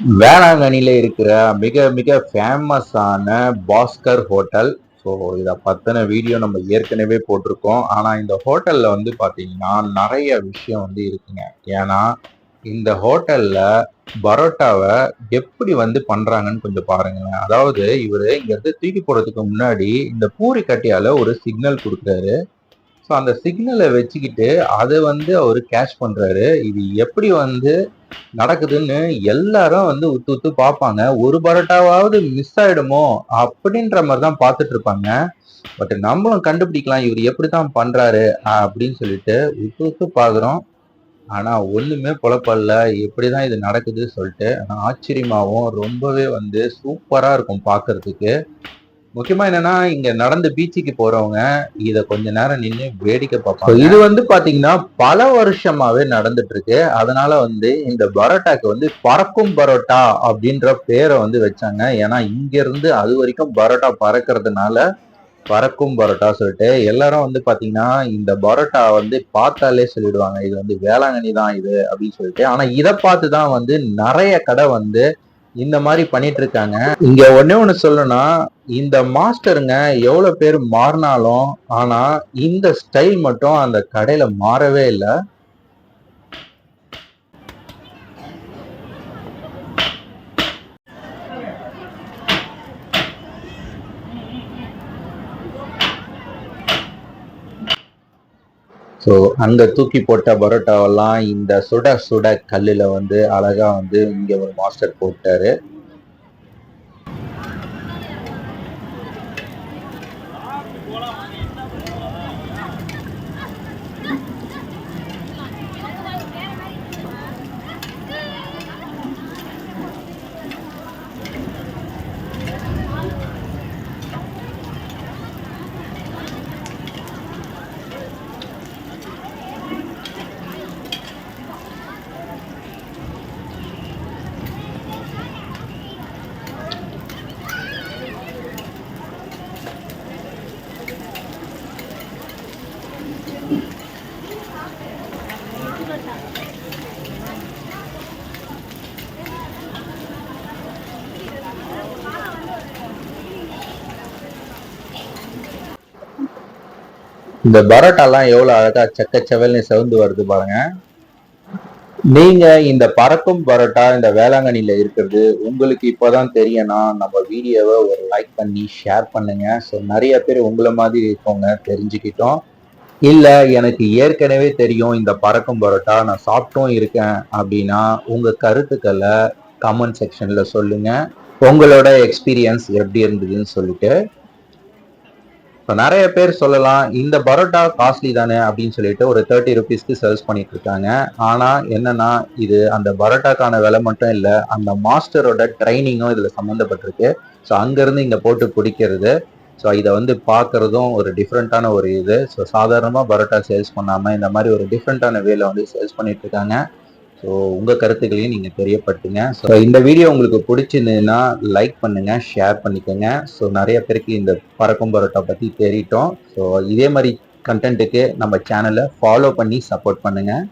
வேளாங்கண்ணியில் இருக்கிற மிக மிக ஃபேமஸான பாஸ்கர் ஹோட்டல். ஸோ இதை பற்றின வீடியோ நம்ம ஏற்கனவே போட்டிருக்கோம். ஆனால் இந்த ஹோட்டலில் வந்து பார்த்தீங்கன்னா நிறைய விஷயம் வந்து இருக்குங்க. ஏன்னா இந்த ஹோட்டலில் பரோட்டாவை எப்படி வந்து பண்ணுறாங்கன்னு கொஞ்சம் பாருங்களேன். அதாவது இவர் இங்கேருந்து தூக்கி போடுறதுக்கு முன்னாடி இந்த பூரி கட்டியால் ஒரு சிக்னல் கொடுக்குறாரு. ஸோ அந்த சிக்னலை வச்சுக்கிட்டு அதை வந்து அவர் கேஷ் பண்ணுறாரு இது எப்படி வந்து நடக்குதுன்னு எல்லாரும் வந்து உத்து உத்து பார்ப்பாங்க. ஒரு பரோட்டாவாவது மிஸ் ஆயிடுமோ அப்படின்ற மாதிரி தான் பார்த்துட்டு இருப்பாங்க. பட் நம்மளும் கண்டுபிடிக்கலாம் இவர் எப்படி தான் பண்ணுறாரு அப்படின்னு சொல்லிட்டு உத்து உத்து பார்க்குறோம். ஆனால் ஒன்றுமே புலப்படல எப்படிதான் இது நடக்குது சொல்லிட்டு ஆனால் ஆச்சரியமாகவும் ரொம்பவே வந்து சூப்பராக இருக்கும் பார்க்கறதுக்கு. முக்கியமா என்னன்னா இங்க நடந்து பீச்சுக்கு போறவங்க இத கொஞ்ச நேரம் நின்று வேடிக்கை பார்ப்பாங்க. இது வந்து பாத்தீங்கன்னா பல வருஷமாவே நடந்துட்டு இருக்கு அதனால வந்து இந்த பரோட்டாக்கு வந்து பறக்கும் பரோட்டா அப்படின்ற பேரை வந்து வச்சாங்க. ஏன்னா இங்க இருந்து அது வரைக்கும் பரோட்டா பறக்கிறதுனால பறக்கும் பரோட்டா சொல்லிட்டு எல்லாரும் வந்து பாத்தீங்கன்னா இந்த பரோட்டா வந்து பார்த்தாலே சொல்லிடுவாங்க. இது வந்து வேளாங்கண்ணி தான் இது அப்படின்னு சொல்லிட்டு. ஆனா இதை பார்த்து தான் வந்து நிறைய கடை வந்து இந்த மாதிரி பண்ணிட்டு இருக்காங்க இங்க ஒன்னே ஒண்ணு சொல்லணும்னா இந்த மாஸ்டருங்க எவ்வளவு பேர் மாறினாலும் ஆனா இந்த ஸ்டைல் மட்டும் அந்த கடையில மாறவே இல்லை. ஸோ அங்க தூக்கி போட்ட பரோட்டாவெல்லாம் இந்த சுட சுட கல்லுல வந்து அழகா வந்து இங்க ஒரு மாஸ்டர் போட்டாரு. இந்த பரோட்டாலாம் எவ்வளவு அழகா செக்கச்செவல்னு செவந்து வருது பாருங்க. நீங்க இந்த பறக்கும் பரோட்டா இந்த வேளாங்கண்ணில இருக்கிறது உங்களுக்கு இப்போதான் தெரியும்னா நம்ம வீடியோவை ஒரு லைக் பண்ணி ஷேர் பண்ணுங்க. ஸோ நிறைய பேர் உங்களை மாதிரி இருக்கவங்க தெரிஞ்சுக்கிட்டோம். இல்ல எனக்கு ஏற்கனவே தெரியும் இந்த பறக்கும் பரோட்டா நான் சாப்பிட்டும் இருக்கேன் அப்படின்னா உங்க கருத்துக்களை கமெண்ட் செக்ஷன்ல சொல்லுங்க. உங்களோட எக்ஸ்பீரியன்ஸ் எப்படி இருந்ததுன்னு சொல்லிட்டு. இப்போ நிறைய பேர் சொல்லலாம் இந்த பரோட்டா காஸ்ட்லி தானே அப்படின்னு சொல்லிட்டு ஒரு தேர்ட்டி ருபீஸ்க்கு சேல்ஸ் பண்ணிட்டு இருக்காங்க. ஆனால் என்னன்னா இது அந்த பரோட்டாக்கான விலை மட்டும் இல்லை அந்த மாஸ்டரோட ட்ரைனிங்கும் இதில் சம்மந்தப்பட்டிருக்கு ஸோ அங்கேருந்து இங்கே போட்டு பிடிக்கிறது ஸோ இதை வந்து பார்க்கறதும் ஒரு டிஃப்ரெண்ட்டான ஒரு இது. ஸோ சாதாரணமாக பரோட்டா சேல்ஸ் பண்ணாமல் இந்த மாதிரி ஒரு டிஃப்ரெண்ட்டான வேல வந்து சேல்ஸ் பண்ணிட்டு இருக்காங்க. ஸோ உங்கள் கருத்துக்களையும் நீங்கள் தெரியப்படுத்துங்க. ஸோ இந்த வீடியோ உங்களுக்கு பிடிச்சிருந்ததுன்னா லைக் பண்ணுங்க ஷேர் பண்ணிக்கோங்க. ஸோ நிறைய பேருக்கு இந்த பறக்கும் பரோட்டா பற்றி தெரியட்டும் ஸோ இதே மாதிரி கண்டென்ட்டுக்கு நம்ம சேனலை ஃபாலோ பண்ணி சப்போர்ட் பண்ணுங்கள்